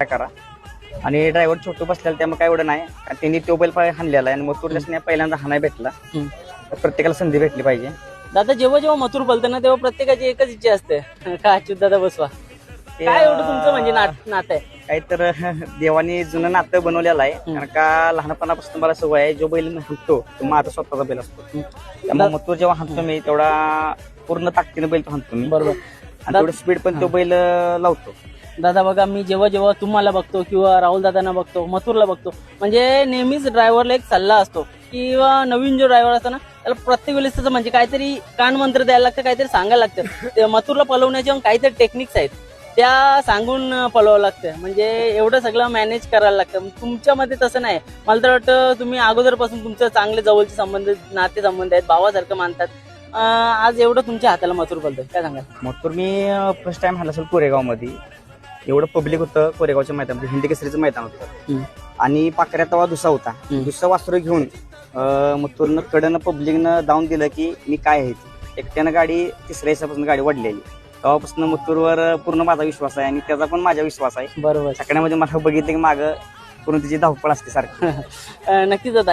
काय करा. आणि ड्रायव्हर छोटू बसलेला त्यामुळे काय एवढं नाही. आणि त्यांनी तो बैल पाय हाणलेला आहे. आणि मथुर त्यासने पहिल्यांदा हाणाय भेटला हम्म. तर प्रत्येकाला संधी भेटली पाहिजे. दादा जेव्हा जेव्हा मथुर बोलतो ना तेव्हा प्रत्येकाची एकच इच्छा असते. का अच्युत दादा बसवा? काय एवढं तुमचं म्हणजे नात नातं आहे? काही तर देवाने जुनं नातं बनवलेलं आहे. कारण का लहानपणापासून मला सवय आहे जो बैल मी हाणतो तो माझा स्वतःचा बैल असतो. त्यामुळे मथुर जेव्हा हाणतो मी तेवढा पूर्ण ताकदीने बैल तो हाणतो मी. बरोबर. आणि तेवढं स्पीड पण तो बैल अं, लावतो. दादा बघा मी जेव्हा जेव्हा तुम्हाला बघतो किंवा राहुल दादांना बघतो मथुरला बघतो म्हणजे नेहमीच ड्रायव्हरला एक सल्ला असतो किंवा नवीन जो ड्रायव्हर असतो ना त्याला प्रत्येक वेळेस त्याचं म्हणजे काहीतरी कानमंत्र द्यायला लागतं काहीतरी सांगायला लागतं. ते मथुरला पलवण्याचे काहीतरी टेक्निक्स आहेत. त्या सांगून पलवावं लागतं. म्हणजे एवढं सगळं मॅनेज करायला लागतं. तुमच्यामध्ये तसं नाही. मला तर वाटतं तुम्ही अगोदरपासून तुमचं चांगले जवळचे संबंध नाते संबंध आहेत भावासारखं मानतात. आज एवढं तुमच्या हाताला मथुर बोलतोय काय सांगाल? मथुर मी फर्स्ट टाइम हल्ला असेल कोरेगावमध्ये एवढं पब्लिक होतं कोरेगावच्या मैदान हिंदी केसरीचं मैदान होतं. आणि पाकऱ्या तेव्हा दुसरा होता. दुसरा वासरू घेऊन अं, मथुरनं कडनं पब्लिकनं दावून दिलं की मी काय आहे एकट्यानं गाडी तिसऱ्या हिसापासून गाडी वाढलेली. तेव्हापासून मथुरवर पूर्ण माझा विश्वास आहे आणि त्याचा पण माझा विश्वास आहे. बरोबर. सगळ्यामध्ये मला बघितलं की मागं पूर्ण तिची धावपळ असते सारखी. नक्कीच दादा.